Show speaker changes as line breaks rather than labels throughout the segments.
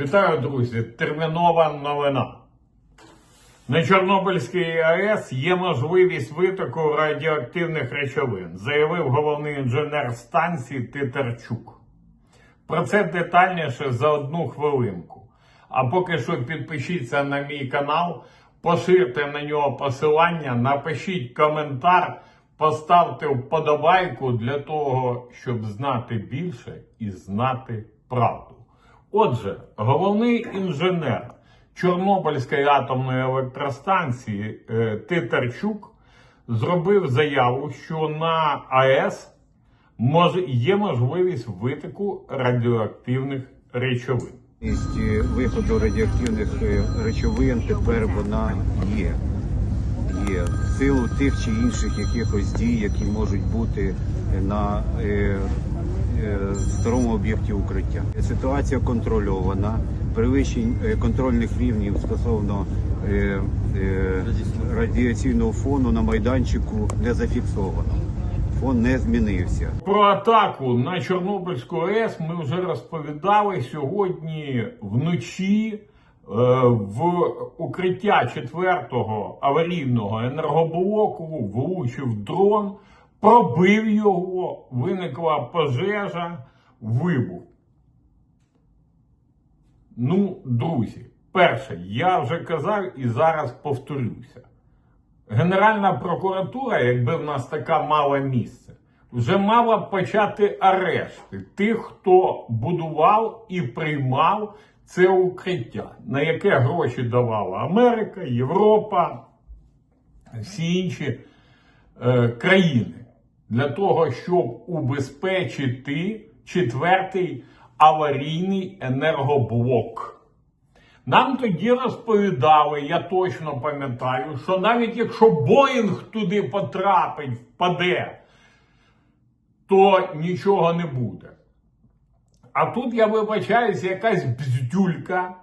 Вітаю, друзі! Термінова новина. На Чорнобильській АЕС є можливість витоку радіоактивних речовин, заявив головний інженер станції Титарчук. Про це детальніше за одну хвилинку. А поки що підпишіться на мій канал, поширте на нього посилання, напишіть коментар, поставте вподобайку для того, щоб знати більше і знати правду. Отже, головний інженер Чорнобильської атомної електростанції е, Титарчук зробив заяву, що на АЕС є можливість витоку радіоактивних речовин.
Виходу радіоактивних е, речовин тепер вона є. Є в силу тих чи інших якихось дій, які можуть бути на е, старому об'єкті укриття. Ситуація контрольована. Перевищень е, контрольних рівнів стосовно е, е, радіаційного фону на майданчику не зафіксовано. Фон не змінився.
Про атаку на Чорнобильську АЕС ми вже розповідали сьогодні вночі. е, В укриття четвертого аварійного енергоблоку влучив дрон, пробив його, виникла пожежа, вибух. Ну, друзі, перше, я вже казав і зараз повторюся. Генеральна прокуратура, якби в нас така мала місце, вже мала почати арешти тих, хто будував і приймав це укриття, на яке гроші давала Америка, Європа, всі інші е, країни, для того, щоб убезпечити четвертий аварійний енергоблок. Нам тоді розповідали, я точно пам'ятаю, що навіть якщо Боїнг туди потрапить, впаде, то нічого не буде. А тут я вибачаюся, якась бздюлька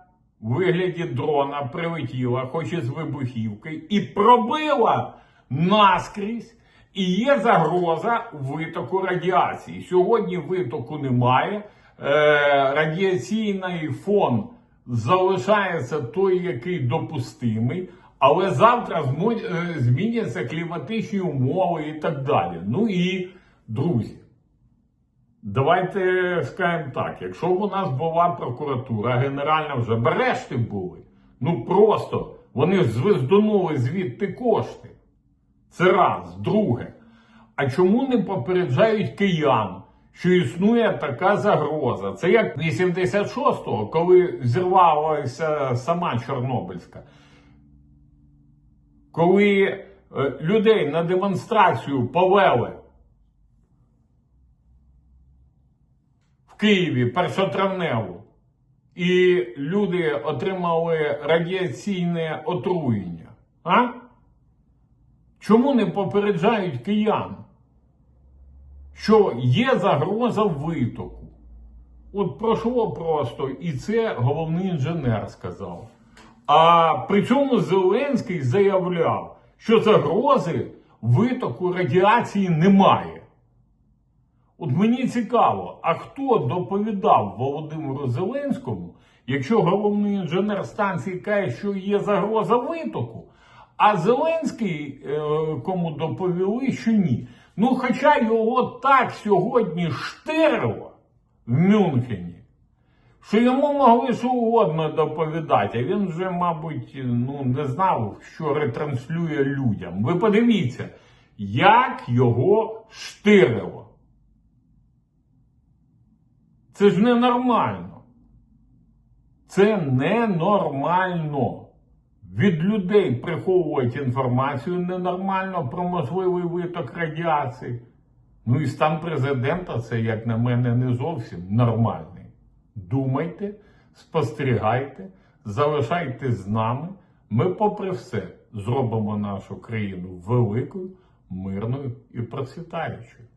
в вигляді дрона прилетіла, хоч і з вибухівки, і пробила наскрізь. І є загроза витоку радіації. Сьогодні витоку немає. Е, радіаційний фон залишається той, який допустимий, але завтра е, зміняться кліматичні умови і так далі. Ну і друзі. Давайте скажемо так: якщо б у нас була прокуратура генеральна вже б решти були, ну просто вони звездонули звідти кошти. Це раз. Друге. А чому не попереджають киян, що існує така загроза? Це як 86-го, коли зірвалася сама Чорнобильська. Коли е, людей на демонстрацію повели в Києві першотравневу, і люди отримали радіаційне отруєння. А? Чому не попереджають киян, що є загроза витоку? От пройшло просто, і це головний інженер сказав. А при цьому Зеленський заявляв, що загрози витоку радіації немає. От мені цікаво, а хто доповідав Володимиру Зеленському, якщо головний інженер станції каже, що є загроза витоку, а Зеленський е, кому доповіли, що ні. Ну, хоча його так сьогодні штирило в Мюнхені, що йому могли що угодно доповідати, а він вже, мабуть, ну, не знав, що ретранслює людям. Ви подивіться, як його штирило. Це ж ненормально. Це ненормально. Від людей приховують інформацію ненормально про можливий виток радіації. Ну і стан президента це, як на мене, не зовсім нормальний. Думайте, спостерігайте, залишайтесь з нами. Ми, попри все, зробимо нашу країну великою, мирною і процвітаючою.